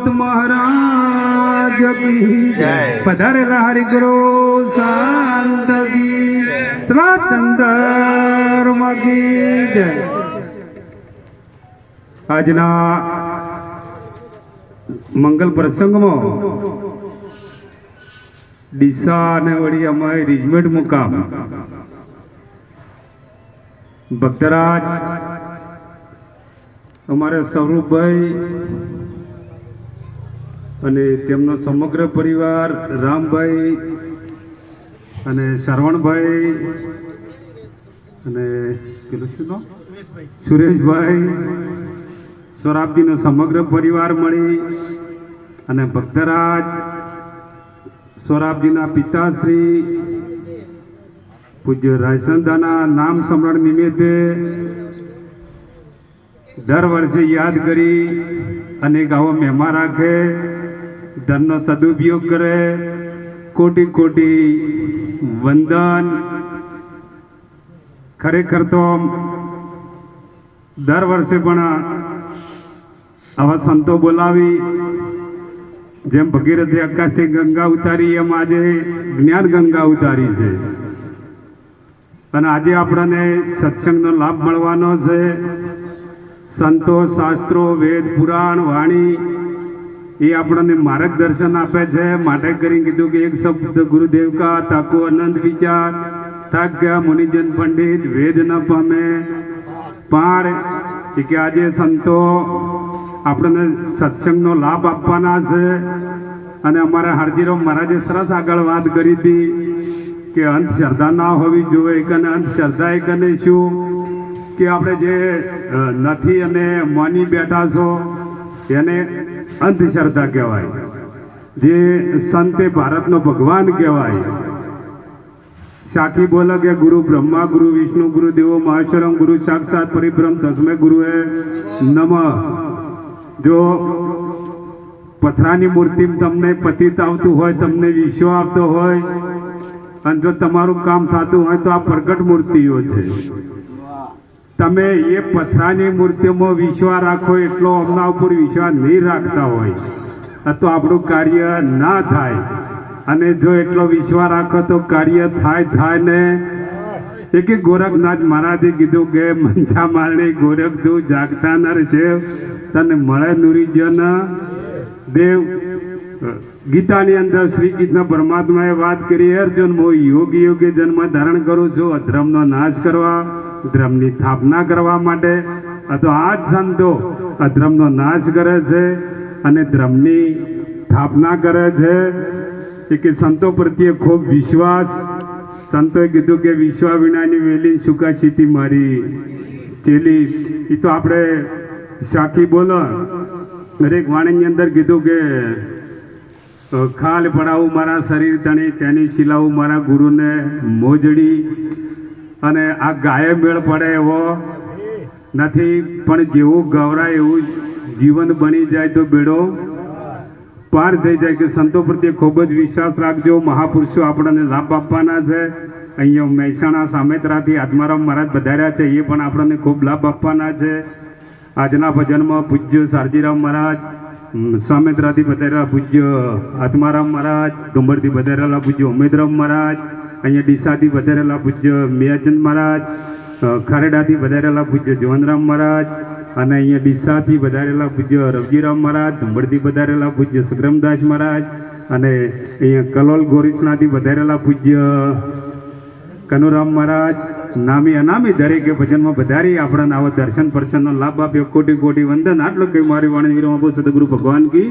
ભગવત મહારાજ. પધારેલા હરિગુરુ શાંત કી સ્વાતંત્ર જય. આજના મંગલ પ્રસંગમાં ડીસા અને વળી અમારી રિજમેન્ટ મુકામ. ભક્તરાજ, અમારા સ્વરૂપભાઈ અને તેમનો સમગ્ર પરિવાર રામભાઈ અને શ્રવણભાઈ અને પેલું શું સુરેશભાઈ સ્વરાબજીનો સમગ્ર પરિવાર મળી અને ભક્તરાજ સ્વરાબજીના પિતાશ્રી પૂજ્ય રાયસંદાના નામ સ્મરણ નિમિત્તે દર વર્ષે યાદ કરી અનેક આવો મહેમાન રાખે. ધનનો સદુપયોગ કરે. કોટી કોટી વંદન. ખરેખર તો દર વર્ષે પણ આવા સંતો બોલાવી, જેમ ભગીરથે આકાશથી ગંગા ઉતારી, એમ આજે જ્ઞાન ગંગા ઉતારી છે. અને આજે આપણને સત્સંગનો લાભ મળવાનો છે. સંતો, શાસ્ત્રો, વેદ, પુરાણ, વાણી એ આપણને માર્ગદર્શન આપે છે. માટે કરી કીધું કે એક શબ્દ ગુરુદેવ કા તાકો અનંત વિચાર. થાક ગયા મુનિજન પંડિત, વેદ ન પામે. પાર કે આજે સંતો આપણને સત્સંગનો લાભ આપવાના છે. અને અમારા હાર્દીરામ મહારાજે સરસ આગળ વાત કરી હતી કે અંત શ્રદ્ધા ના હોવી જોઈએ કને અંત શ્રદ્ધા એ કને શું? કે આપણે જે નથી અને માની બેઠા છો એને અંધશ્રદ્ધા કહેવાય. જે સંતે ભારતનો ભગવાન કહેવાય. સાખી બોલે કે ગુરુ બ્રહ્મા, ગુરુ વિષ્ણુ, ગુરુ દેવો મહેશ્વરમ ગુરુ સાક્ષાત પરિબ્રહ્મ તસ્મે ગુરુએ નમ. જો પથરાની મૂર્તિ તમને પતિત આવતું હોય, તમને વિશ્વ આવતો હોય, અને જો તમારું કામ થતું હોય તો આ પ્રગટ મૂર્તિઓ છે. તમે એ પથરાની મૂર્તિમાં વિશ્વાસ રાખો એટલો અમના ઉપર વિશ્વાસ નહીં રાખતા હોય. તો આપણું કાર્ય ના થાય. અને જો એટલો વિશ્વાસ રાખો તો કાર્ય થાય થાય ને. એક ગોરખનાથ મહારાજે કીધું કે મંજા મારણી ગોરખ તું જાગતા નર છે તને મળે નુરીજન. દેવ ગીતાની અંદર શ્રી કૃષ્ણ પરમાત્માએ વાત કરી, અર્જુન, હું યોગ યોગ્ય જન્મ ધારણ કરું છું. અધર્મનો નાશ કરવા ધર્મની સ્થાપના કરવા માટે. તો આ જ સંતો અધર્મનો નાશ કરે છે અને ધર્મની સ્થાપના કરે છે. એ કે સંતો પ્રત્યે ખૂબ વિશ્વાસ. સંતોએ કીધું કે વિશ્વા વિનાની વેલી સુકા સીતી મારી ચેલી. એ તો આપણે સાખી બોલો દરેક વાણીની અંદર કીધું કે ખાલ પડાવું મારા શરીર તણી, તેની શિલાવું મારા ગુરુને મોજડી. અને આ ગાય મેળ પડે એવો નથી, પણ જેવું ગવરાય એવું જીવન બની જાય તો બેડો પાર થઈ જાય કે સંતો પ્રત્યે ખૂબ જ વિશ્વાસ રાખજો. મહાપુરુષો આપણને લાભ આપવાના છે. અહીંયા મહેસાણા સામેતરાથી આત્મારામ મહારાજ વધાર્યા છે, એ પણ આપણને ખૂબ લાભ આપવાના છે. આજના ભજનમાં પૂજ્ય શારજીરામ મહારાજ અમ, સામેતરાથી વધારેલા પૂજ્ય આત્મારામ મહારાજ ડુંબરથી વધારેલા પૂજ્ય ઉમેદરામ મહારાજ અહીંયા ડીસાથી વધારેલા પૂજ્ય મિયાચંદ મહારાજ ખારેડાથી વધારેલા પૂજ્ય જવનરામ મહારાજ અને અહીંયા ડીસાથી વધારેલા પૂજ્ય રવજીરામ મહારાજ ધુંબરથી વધારેલા પૂજ્ય સગ્રમદાસ મહારાજ અને અહીંયા કલોલ ગોરીસનાથી વધારેલા પૂજ્ય કનુરામ મહારાજ, નામી અનામી દરેકે ભજનમાં વધારી આપણને આવા દર્શન પરચનનો લાભ આપ્યો. કોટી કોટી વંદન. આટલું કઈ મારી વાણી વિરમા સદગુરુ ભગવાન કી